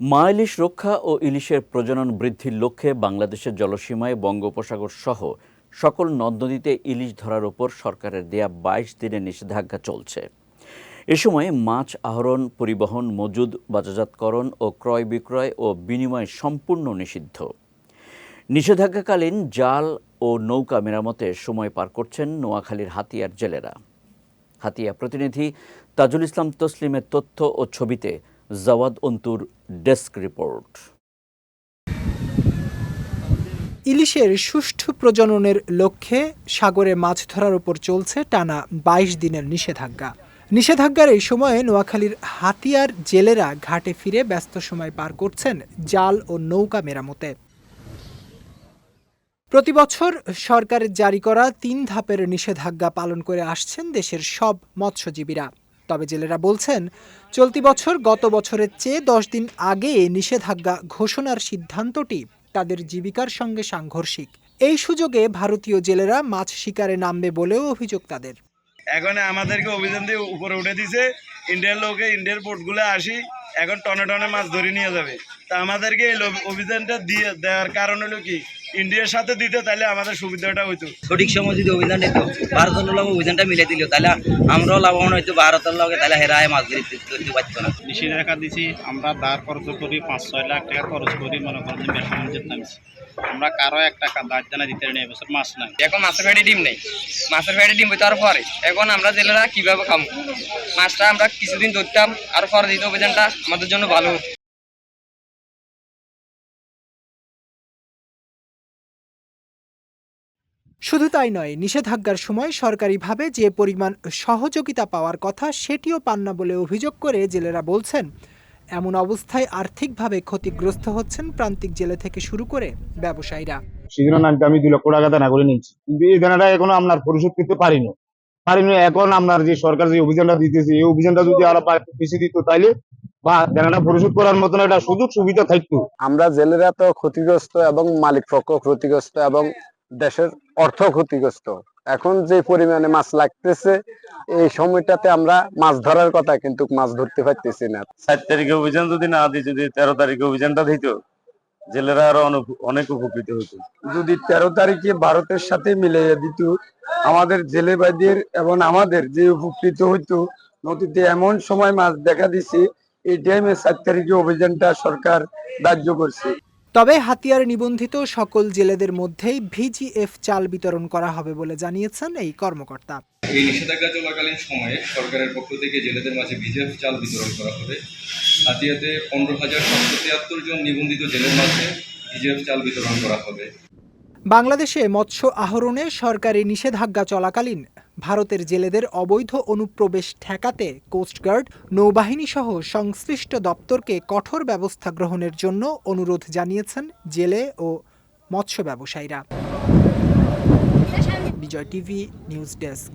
মা ইলিশ রক্ষা ও ইলিশের প্রজনন বৃদ্ধির লক্ষ্যে বাংলাদেশের জলসীমায় বঙ্গোপসাগর সহ সকল নদ নদীতে ইলিশ ধরার উপর সরকারের দেয়া বাইশ দিনের নিষেধাজ্ঞা চলছে। এ সময় মাছ আহরণ, পরিবহন, মজুদ, বাজারজাতকরণ ও ক্রয় বিক্রয় ও বিনিময় সম্পূর্ণ নিষিদ্ধ। নিষেধাজ্ঞাকালীন জাল ও নৌকা মেরামতে সময় পার করছেন নোয়াখালীর হাতিয়ার জেলেরা। হাতিয়া প্রতিনিধি তাজুল ইসলাম তসলিমের তথ্য ও ছবিতে জাওয়াদ অন্তুর ডেস্ক রিপোর্ট। ইলিশের সুষ্ঠু প্রজননের লক্ষ্যে সাগরে মাছ ধরার উপর চলছে টানা বাইশ দিনের নিষেধাজ্ঞা। নিষেধাজ্ঞার এই সময়ে নোয়াখালীর হাতিয়ার জেলেরা ঘাটে ফিরে ব্যস্ত সময় পার করছেন জাল ও নৌকা মেরামতে। প্রতি বছর সরকারের জারি করা তিন ধাপের নিষেধাজ্ঞা পালন করে আসছেন দেশের সব মৎস্যজীবীরা। তবে জেলেরা বলছেন, চলতি বছর গত বছরের চেয়ে দশ দিন আগে নিষেধাজ্ঞা ঘোষণার সিদ্ধান্তটি তাদের জীবিকার সঙ্গে সাংঘর্ষিক। এই সুযোগে ভারতীয় জেলেরা মাছ শিকারে নামবে বলেও অভিযোগ তাদের। এখন আমাদেরকে অভিযান দিয়ে উপরে উঠে দিছে। ইন্ডিয়ার লোকে ইন্ডিয়ার বোটগুলো আসি, এখন টনে টনে মাছ ধরে নিয়ে যাবে। তা আমাদেরকে এই অভিযানটা দিয়ে দেওয়ার কারণ হলো কি? ইন্ডিয়ার সাথে দিতে তাহলে আমাদের সুবিধাটা হইতো। সঠিক সময় যদি অভিযান নিত ভারতের লগে অভিযানটা মিলে দিল তাহলে আমরাও লাভবান হইতো ভারতের লগে তাহলে হেরায় মাছ ধরতে ধরতে পারতো না। নিষেধাজ্ঞা দিছি আমরা দাঁড় খরচ করি পাঁচ ছয় লাখ টাকা খরচ করি মনে করেন যে ব্যবসা নামছি আমরা কারও এক টাকা দাঁড় জানা দিতে নেই এবছর মাছ নাই। এখন মাছের ফ্যাটে ডিম নেই। মাছের ফ্যাটে ডিম হইতে আর পরে। এখন আমরা জেলেরা কীভাবে খাব মাছটা আমরা কিছুদিন ধরতাম আর পরে দিতে অভিযানটা আমাদের জন্য ভালো হতো। শুধু তাই নয় নিষেধাজ্ঞার সময় সরকারিভাবে যে পরিমাণ সহযোগিতা পাওয়ার কথা সেটিও পান না বলে অভিযোগ করে জেলেরা বলছেন। এমন অবস্থায় আর্থিকভাবে ক্ষতিগ্রস্ত হচ্ছেন প্রান্তিক জেলে থেকে শুরু করে ব্যবসায়ীরা। সেজন্য নামতে আমি দুই লক্ষ টাকা দানা করে নিচ্ছি কিন্তু এই দানাটা এখনও আপনার পরিশোধ করতে পারিনি। পারিনি এখন আপনার যে সরকার যে অভিযানটা দিতেছে এই অভিযানটা যদি আরও বেশি দিত তাইলে বা দানাটা পরিশোধ করার মতন একটা সুযোগ সুবিধা থাকতো। আমরা জেলেরা তো ক্ষতিগ্রস্ত এবং মালিক পক্ষ ক্ষতিগ্রস্ত এবং দেশের অর্থ ক্ষতিগ্রস্ত। এখন যে পরিমাণে মাছ লাগতেছে এই সময়টাতে আমরা মাছ ধরার কথা কিন্তু মাছ ধরতে পারতেছি না। সাত তারিখে অভিযান যদি না দিই যদি তেরো তারিখে অভিযানটা দিত জেলেরা আরও অনেক- অনেক উপকৃত হতো। যদি তেরো তারিখে ভারতের সাথে মিলিয়ে দিত আমাদের জেলেবাদীর এবং আমাদের যে উপকৃত হইতো নদীতে এমন সময় মাছ দেখা দিছে এই টাইমে সাত তারিখে অভিযানটা সরকার ধার্য করছে। তবে হাতিয়ার নিবন্ধিত সকল জেলেদের মধ্যেই ভিজিএফ চাল বিতরণ করা হবে বলে জানিয়েছেন এই কর্মকর্তা। এই নিষেধাজ্ঞা চলাকালীন সময়ে সরকারের পক্ষ থেকে জেলেদের মাঝে ভিজিএফ চাল বিতরণ করা হবে। হাতিয়াতে পনেরো হাজার সাতশো তিয়াত্তর জন নিবন্ধিত জেলের মাঝে ভিজিএফ চাল বিতরণ করা হবে। বাংলাদেশে মৎস্য আহরণে সরকারি নিষেধাজ্ঞা চলাকালীন ভারতের জেলেদের অবৈধ অনুপ্রবেশ ঠেকাতে কোস্টগার্ড নৌবাহিনী সহ সংশ্লিষ্ট দপ্তরকে কঠোর ব্যবস্থা গ্রহণের জন্য অনুরোধ জানিয়েছেন জেলে ও মৎস্য ব্যবসায়ীরা। Bijoy TV, news desk.